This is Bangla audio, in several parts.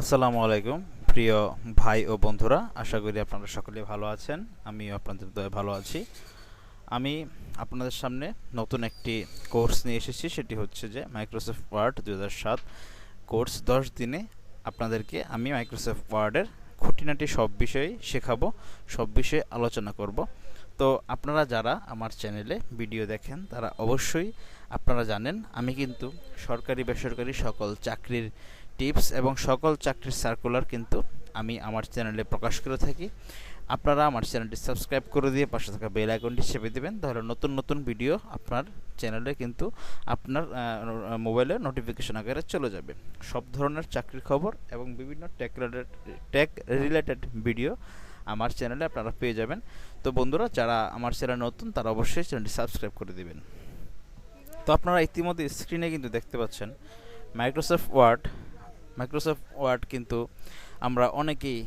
আসসালামু আলাইকুম, প্রিয় ভাই ও বন্ধুরা, আশা করি আপনারা সকলে ভালো আছেন, আমিও আপনাদের দয়ে ভালো আছি। আমি আপনাদের সামনে নতুন একটি কোর্স নিয়ে এসেছি, সেটি হচ্ছে যে মাইক্রোসফট ওয়ার্ড দু কোর্স। দশ দিনে আপনাদেরকে আমি মাইক্রোসফট ওয়ার্ডের খুঁটিনাটি সব বিষয়েই শেখাবো, সব বিষয়ে আলোচনা করব। তো আপনারা যারা আমার চ্যানেলে ভিডিও দেখেন, তারা অবশ্যই আপনারা জানেন, আমি কিন্তু সরকারি বেসরকারি সকল চাকরির টিপস এবং সকল চাকরির সার্কুলার কিন্তু আমি আমার চ্যানেলে প্রকাশ করে থাকি। আপনারা আমার চ্যানেলটি সাবস্ক্রাইব করে দিয়ে পাশে থাকা বেল আইকনটি চেপে দেবেন, তাহলে নতুন নতুন ভিডিও আপনার চ্যানেলে কিন্তু আপনার মোবাইলে নোটিফিকেশন আকারে চলে যাবে। সব ধরনের চাকরির খবর এবং বিভিন্ন tech related tech related video আমার চ্যানেলে আপনারা পেয়ে যাবেন। তো বন্ধুরা, যারা আমার চ্যানেল নতুন, তারা অবশ্যই চ্যানেলটি সাবস্ক্রাইব করে দেবেন। তো আপনারা ইতিমধ্যে স্ক্রিনে কিন্তু দেখতে পাচ্ছেন মাইক্রোসফট ওয়ার্ড মাইক্রোসফট ওয়ার্ড কিন্তু আমরা অনেকেই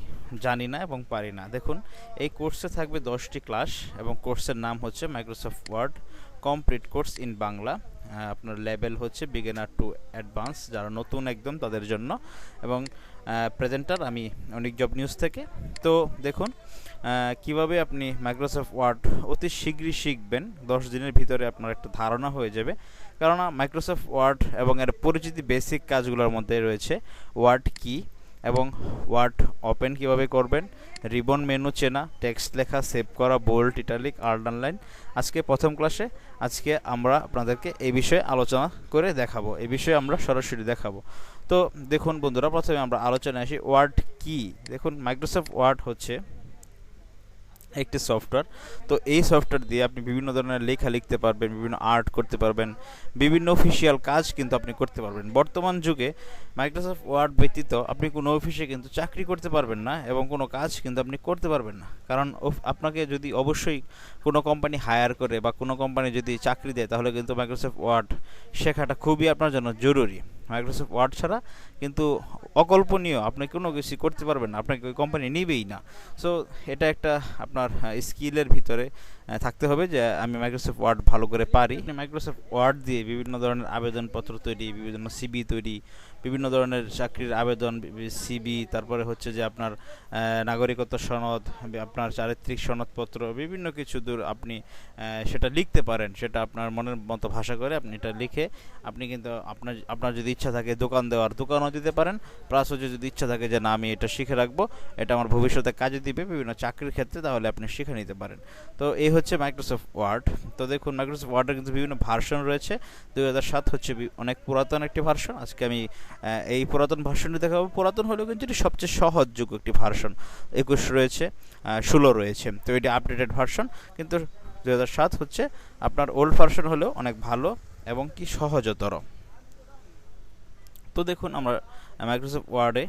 জানি না এবং পারি না। দেখুন, এই কোর্সে থাকবে দশটি ক্লাস এবং কোর্সের নাম হচ্ছে Microsoft Word complete course in Bangla আপনার লেভেল হচ্ছে বিগিনার টু অ্যাডভান্স যারা নতুন একদম তাদের জন্য। এবং প্রেজেন্টার আমি অনেক জব নিউজ থেকে। তো দেখুন কীভাবে আপনি মাইক্রোসফট ওয়ার্ড অতি শীঘ্রই শিখবেন, দশ দিনের ভিতরে আপনার একটা ধারণা হয়ে যাবে। কেননা মাইক্রোসফট ওয়ার্ড এবং এর পরিচিতি বেসিক কাজগুলোর মধ্যে রয়েছে। ওয়ার্ড কি এবং ওয়ার্ড ওপেন কীভাবে করবেন? রিবন মেনু চেনা টেক্সট লেখা সেভ করা বোল্ড ইটালিক আন্ডারলাইন আজকে প্রথম ক্লাসে আজকে আমরা আপনাদেরকে এই বিষয়ে আলোচনা করে দেখাবো। এই বিষয়ে আমরা সরাসরি দেখাবো। তো দেখুন বন্ধুরা, প্রথমে আমরা আলোচনায় আসি। ওয়ার্ড কি? দেখুন মাইক্রোসফট ওয়ার্ড হচ্ছে একটি সফটওয়্যার তো এই সফটওয়্যার দিয়ে আপনি বিভিন্ন ধরনের লেখা লিখতে পারবেন, বিভিন্ন আর্ট করতে পারবেন, বিভিন্ন অফিসিয়াল কাজ কিন্তু আপনি করতে পারবেন। বর্তমান যুগে মাইক্রোসফট ওয়ার্ড ব্যতীত আপনি কোনো অফিসে কিন্তু চাকরি করতে পারবেন না এবং কোনো কাজ কিন্তু আপনি করতে পারবেন না। কারণ আপনাকে যদি অবশ্যই কোনো কোম্পানি হায়ার করে বা কোনো কোম্পানি যদি চাকরি দেয়, তাহলে কিন্তু মাইক্রোসফট ওয়ার্ড শেখাটা খুবই আপনার জন্য জরুরি। মাইক্রোসফট ওয়ার্ড ছাড়া কিন্তু অকল্পনীয়, আপনি কোনো কিছু করতে পারবেন না, আপনাকে ওই কোম্পানি নিবেই না। সো এটা একটা আপনার স্কিলের ভিতরে। থাকতে হবে যে আমি মাইক্রোসফট ওয়ার্ড ভালো করে পারি। মাইক্রোসফট ওয়ার্ড দিয়ে বিভিন্ন ধরনের আবেদনপত্র তৈরি বিভিন্ন সিবি তৈরি বিভিন্ন ধরনের চাকরির আবেদন সিবি তারপরে হচ্ছে যে আপনার নাগরিকত্ব সনদ আপনার চারিত্রিক সনদপত্র বিভিন্ন কিছু দূর আপনি সেটা লিখতে পারেন। সেটা আপনার মনের মতো ভাষা করে আপনি এটা লিখে আপনি কিন্তু আপনার আপনার যদি ইচ্ছা থাকে দোকান দেওয়ার দোকানও দিতে পারেন। প্লাস হচ্ছে যদি ইচ্ছা থাকে যে না আমি এটা শিখে রাখব এটা আমার ভবিষ্যতে কাজে দিবে বিভিন্ন চাকরির ক্ষেত্রে তাহলে আপনি শিখে নিতে পারেন। তো এই হচ্ছে মাইক্রোসফট ওয়ার্ড তো দেখুন মাইক্রোসফট ওয়ার্ডের কিন্তু বিভিন্ন ভার্সন রয়েছে। দু হাজার সাত হচ্ছে অনেক পুরাতন একটি ভার্সন আজকে আমি এই পুরাতন ভার্সনটি দেখাবো। পুরাতন হলেও কিন্তু এটি সবচেয়ে সহজযোগ্য একটি ভার্সন একুশ রয়েছে ষোলো রয়েছে। তো এটি আপডেটেড ভার্সন কিন্তু দুই হাজার সাত হচ্ছে আপনার ওল্ড ভার্সন হলেও অনেক ভালো এবং কি সহজতর। তো দেখুন, আমরা মাইক্রোসফট ওয়ার্ডে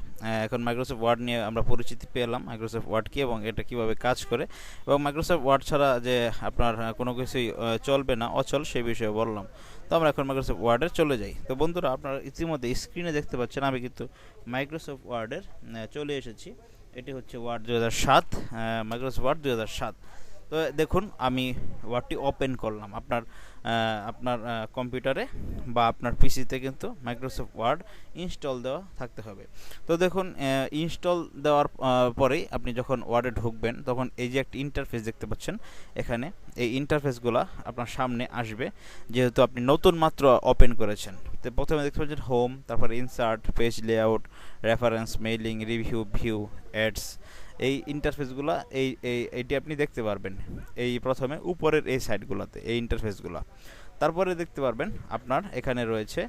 এখন মাইক্রোসফট ওয়ার্ড নিয়ে আমরা পরিচিতি পেলাম মাইক্রোসফট ওয়ার্ড কি এবং এটা কীভাবে কাজ করে এবং মাইক্রোসফট ওয়ার্ড ছাড়া যে আপনার কোনো কিছুই চলবে না, অচল, সেই বিষয়ে বললাম। তো আমরা এখন মাইক্রোসফট ওয়ার্ডে চলে যাই। তো বন্ধুরা, আপনারা ইতিমধ্যে স্ক্রিনে দেখতে পাচ্ছেন, আমি কিন্তু মাইক্রোসফট ওয়ার্ডের চলে এসেছি। এটি হচ্ছে ওয়ার্ড দু হাজার সাত মাইক্রোসফট ওয়ার্ড দু হাজার সাত। তো দেখুন, আমি ওয়ার্ডটি ওপেন করলাম। আপনার আপনার কম্পিউটারে বা আপনার পিসিতে কিন্তু মাইক্রোসফট ওয়ার্ড ইনস্টল দেওয়া থাকতে হবে। তো দেখুন ইনস্টল দেওয়ার পরেই আপনি যখন ওয়ার্ডে ঢুকবেন, তখন এই যে একটা ইন্টারফেস দেখতে পাচ্ছেন, এখানে এই ইন্টারফেসগুলো আপনার সামনে আসবে। যেহেতু আপনি নতুন মাত্র ওপেন করেছেন, তো প্রথমে দেখতে পাচ্ছেন হোম তারপর insert page layout reference mailing review view adds এই ইন্টারফেসগুলো এই এই, এইটি আপনি দেখতে পারবেন। এই প্রথমে উপরের এই সাইডগুলোতে এই ইন্টারফেসগুলো তারপরে দেখতে পারবেন আপনার এখানে রয়েছে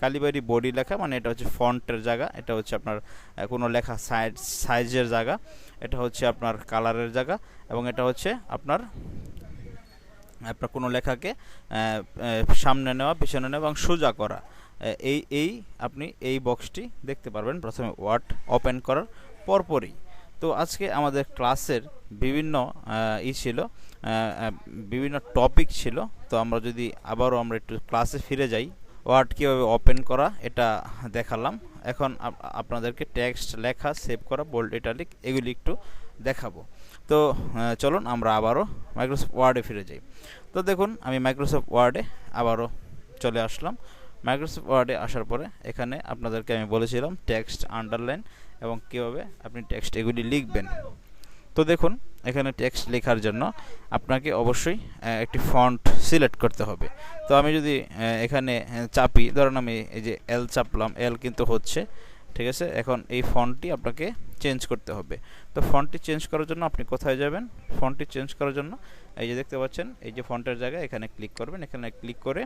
কালিবাড়ি বডি লেখা মানে এটা হচ্ছে ফন্টের জায়গা, এটা হচ্ছে আপনার কোনো লেখা সাইজ সাইজের জায়গা, এটা হচ্ছে আপনার কালারের জায়গা, এবং এটা হচ্ছে আপনার আপনার কোনো লেখাকে সামনে নেওয়া, পিছনে নেওয়া এবং সোজা করা। এই এই আপনি এই বক্সটি দেখতে পারবেন, প্রথমে ওয়ার্ড ওপেন করার পরপরই। তো আজকে আমাদের ক্লাসের বিভিন্ন ই ছিল বিভিন্ন টপিক ছিল। তো আমরা যদি আবারও আমরা একটু ক্লাসে ফিরে যাই ওয়ার্ড কীভাবে ওপেন করা, এটা দেখালাম। এখন আপনাদেরকে টেক্সট লেখা সেভ করা বোল্ড ইটালিক এগুলি একটু দেখাবো। তো চলুন আমরা আবারও মাইক্রোসফট ওয়ার্ডে ফিরে যাই। তো দেখুন, আমি মাইক্রোসফট ওয়ার্ডে আবারও চলে আসলাম। মাইক্রোসফট ওয়ার্ডে আসার পরে এখানে আপনাদেরকে আমি বলেছিলাম টেক্সট আন্ডারলাইন এবং কীভাবে আপনি টেক্সট এগুলি লিখবেন। তো দেখুন, এখানে টেক্সট লেখার জন্য আপনাকে অবশ্যই একটি ফন্ট সিলেক্ট করতে হবে। তো আমি যদি এখানে চাপি, ধরুন আমি এই যে এল চাপলাম এল কিন্তু হচ্ছে, ঠিক আছে? এখন এই ফন্টটি আপনাকে চেঞ্জ করতে হবে। তো ফন্টটি চেঞ্জ করার জন্য আপনি কোথায় যাবেন? ফন্টটি চেঞ্জ করার জন্য এই যে দেখতে পাচ্ছেন, এই যে ফন্টের জায়গায় এখানে ক্লিক করবেন। এখানে ক্লিক করে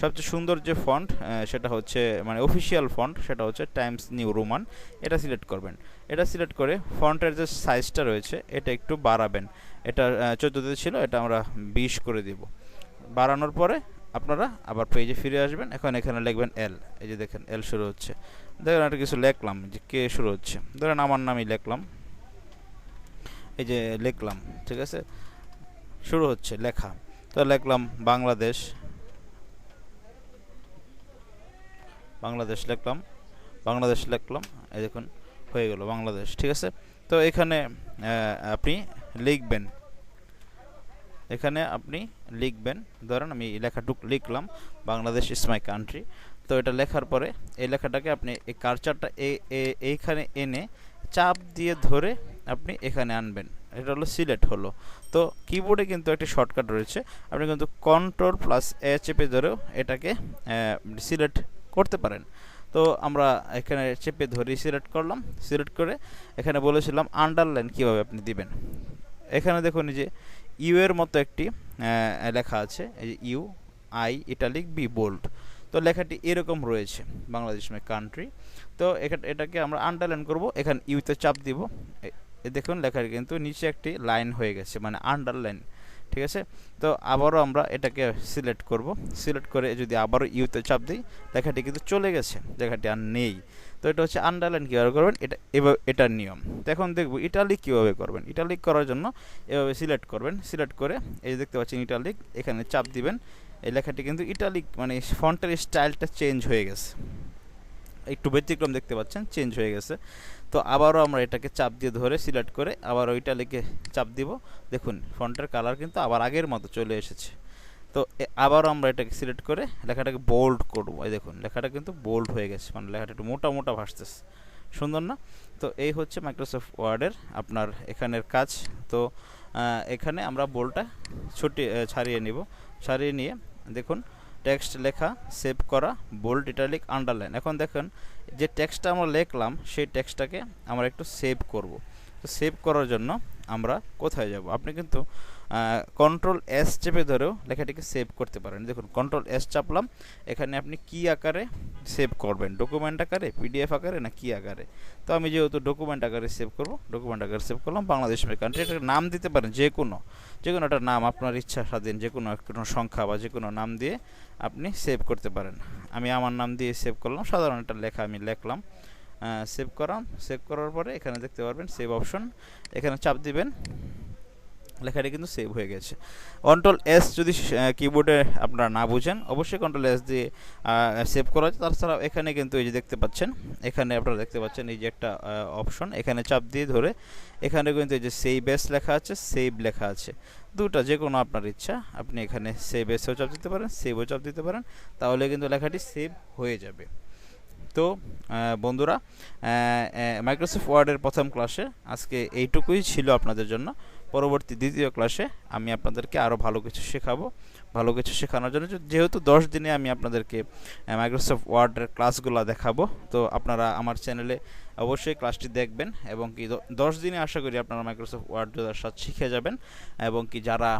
সবচেয়ে সুন্দর যে ফন্ট সেটা হচ্ছে মানে অফিসিয়াল ফন্ট সেটা হচ্ছে টাইমস নিউ রোমান এটা সিলেক্ট করবেন। এটা সিলেক্ট করে ফন্টের যে সাইজটা রয়েছে, এটা একটু বাড়াবেন। এটা চোদ্দোতে ছিল, এটা আমরা বিশ করে দিব। বাড়ানোর পরে আপনারা আবার পেজে ফিরে আসবেন। এখন এখানে লিখবেন এল এই যে দেখেন এল শুরু হচ্ছে। দেখেন একটা কিছু লিখলাম, যে কে শুরু হচ্ছে। ধরেন আমার নামই লিখলাম। এই যে লিখলাম, ঠিক আছে? শুরু হচ্ছে লেখা। তো লিখলাম বাংলাদেশ। বাংলাদেশ লিখলাম। বাংলাদেশ লিখলাম। এই দেখুন, হয়ে গেল বাংলাদেশ, ঠিক আছে? তো এখানে আপনি লিখবেন। এখানে আপনি লিখবেন। ধরেন আমি লেখাটুক লিখলাম, বাংলাদেশ ইস মাই কান্ট্রি। তো এটা লেখার পরে এই লেখাটাকে আপনি এই কালচারটা এইখানে এনে চাপ দিয়ে ধরে আপনি এখানে আনবেন। এটা হলো সিলেক্ট হলো। তো কিবোর্ডে কিন্তু একটি শর্টকাট রয়েছে। আপনি কিন্তু কন্ট্রোল প্লাস এ চেপে ধরেও এটাকে সিলেক্ট করতে পারেন। তো আমরা এখানে চেপে ধরে সিলেক্ট করলাম। সিলেক্ট করে এখানে বলেছিলাম আন্ডারলাইন কীভাবে আপনি দিবেন। এখানে দেখুন যে ইউ এর মতো একটি লেখা আছে। এই যে U I italic B bold তো লেখাটি এরকম রয়েছে বাংলাদেশ মে কান্ট্রি তো এখানে, এটাকে আমরা আন্ডারলাইন করব। এখানে ইউতে চাপ দিব। দেখুন লেখাটি কিন্তু নিচে একটি লাইন হয়ে গেছে মানে আন্ডারলাইন ঠিক আছে? তো আবারও আমরা এটাকে সিলেক্ট করব। সিলেক্ট করে যদি আবারও ইউতে চাপ দিই, লেখাটি কিন্তু চলে গেছে, লেখাটি আর নেই। তো এটা হচ্ছে আন্ডারলাইন কীভাবে করবেন? এটা এভাবে এটার নিয়ম। তো এখন দেখব ইটালিক কীভাবে করবেন? ইটালিক করার জন্য এভাবে সিলেক্ট করবেন। সিলেক্ট করে এই দেখতে পাচ্ছেন ইটালিক এখানে চাপ দিবেন। এই লেখাটি কিন্তু ইটালিক মানে ফন্টের স্টাইলটা চেঞ্জ হয়ে গেছে। একটু ব্যতিক্রম দেখতে পাচ্ছেন চেঞ্জ হয়ে গেছে। তো আবারও আমরা এটাকে চাপ দিয়ে ধরে সিলেক্ট করে আবার ওইটা লিখে চাপ দিব। দেখুন, ফন্টের কালার কিন্তু আবার আগের মতো চলে এসেছে। তো আবারও আমরা এটাকে সিলেক্ট করে লেখাটাকে বোল্ড করব। এই দেখুন, লেখাটা কিন্তু বোল্ড হয়ে গেছে মানে লেখাটা একটু মোটা মোটা ভাসতেছে। সুন্দর না? তো এই হচ্ছে মাইক্রোসফট ওয়ার্ডের আপনার এখানের কাজ। তো এখানে আমরা বোল্ডটা ছুটি ছাড়িয়ে নিব। ছাড়িয়ে নিয়ে দেখুন টেক্সট লেখা সেভ করা বোল্ড ইটালিক আন্ডারলাইন এখন দেখেন, যে টেক্সটটা আমরা লিখলাম, সেই টেক্সটটাকে আমরা একটু সেভ করব। তো সেভ করার জন্য আমরা কোথায় যাব? আপনি কিন্তু কন্ট্রোল এস চেপে ধরেও লেখাটিকে সেভ করতে পারেন। দেখুন কন্ট্রোল এস চাপলাম, এখানে আপনি কি আকারে সেভ করবেন? ডকুমেন্ট আকারে পিডিএফ আকারে না কি আকারে? তো আমি যেহেতু ডকুমেন্ট আকারে সেভ করব ডকুমেন্ট আকারে সেভ করলাম, বাংলাদেশ কান্ট্রি এটার নাম দিতে পারেন যে কোনো যে কোনো একটা নাম, আপনার ইচ্ছা স্বাধীন, যে কোনো কোনো সংখ্যা বা যে কোনো নাম দিয়ে আপনি সেভ করতে পারেন। আমি আমার নাম দিয়ে সেভ করলাম, সাধারণ একটা লেখা আমি লেখলাম। সেভ করাম সেভ করার পরে এখানে দেখতে পারবেন সেভ অপশন এখানে চাপ দিবেন। লেখাটি কিন্তু সেভ হয়ে গেছে। কন্ট্রোল এস যদি কিবোর্ডে আপনারা না বুঝেন, অবশ্যই কন্ট্রোল এস দিয়ে সেভ করা যায় তাছাড়াও এখানে কিন্তু এই যে দেখতে পাচ্ছেন, এখানে আপনারা দেখতে পাচ্ছেন এই যে একটা অপশন এখানে চাপ দিয়ে ধরে এখানে কিন্তু এই যে সেভ এস লেখা আছে সেভ লেখা আছে। দুটা যে কোনো আপনার ইচ্ছা, আপনি এখানে সেভ এসেও চাপ দিতে পারেন সেভও চাপ দিতে পারেন, তাহলে কিন্তু লেখাটি সেভ হয়ে যাবে। তো বন্ধুরা মাইক্রোসফট ওয়ার্ডের প্রথম ক্লাসে আজকে এইটুকুই ছিল আপনাদের জন্য। পরবর্তী দ্বিতীয় ক্লাসে আমি আপনাদেরকে আরও ভালো কিছু শেখাবো। ভালো কিছু শেখানোর জন্য যেহেতু দশ দিনে আমি আপনাদেরকে মাইক্রোসফট ওয়ার্ডের ক্লাসগুলো দেখাবো, তো আপনারা আমার চ্যানেলে অবশ্যই ক্লাসটি দেখবেন এবং কি দশ দিনে আশা করি আপনারা মাইক্রোসফট ওয়ার্ড সাথে শিখে যাবেন এবং কি যারা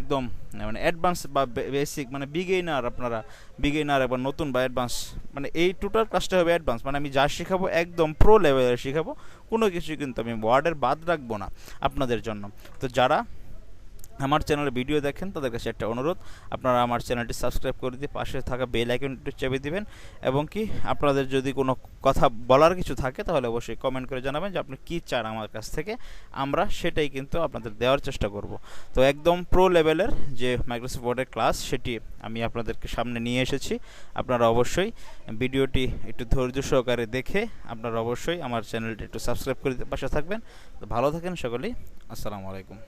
একদম মানে অ্যাডভান্স বা বেসিক মানে বিগেইনার আপনারা বিগেইনার এবং নতুন বা অ্যাডভান্স মানে এই টোটাল ক্লাসটা হবে অ্যাডভান্স মানে আমি যা শেখাবো একদম প্রো লেভেলের শেখাবো, কোনো কিছু কিন্তু আমি ওয়ার্ডের বাদ রাখব না আপনাদের জন্য। তো যারা আমার চ্যানেলে ভিডিও দেখেন তাদের কাছে একটা অনুরোধ। আপনারা আমার চ্যানেলটি সাবস্ক্রাইব করে দিয়ে পাশে থাকা বেল আইকনটি চেপে দিবেন এবং কি আপনাদের যদি কোনো কথা বলার কিছু থাকে, তাহলে অবশ্যই কমেন্ট করে জানাবেন যে আপনি কী চান আমার কাছ থেকে। আমরা সেটাই কিন্তু আপনাদের দেওয়ার চেষ্টা করব। তো একদম প্রো লেভেলের যে মাইক্রোসফট ওয়ার্ডের ক্লাস সেটি আমি আপনাদেরকে সামনে নিয়ে এসেছি। আপনারা অবশ্যই ভিডিওটি একটু ধৈর্য সহকারে দেখে আপনারা অবশ্যই আমার চ্যানেলটি একটু সাবস্ক্রাইব করে পাশে থাকবেন। তো ভালো থাকেন সকলেই। আসসালামু আলাইকুম।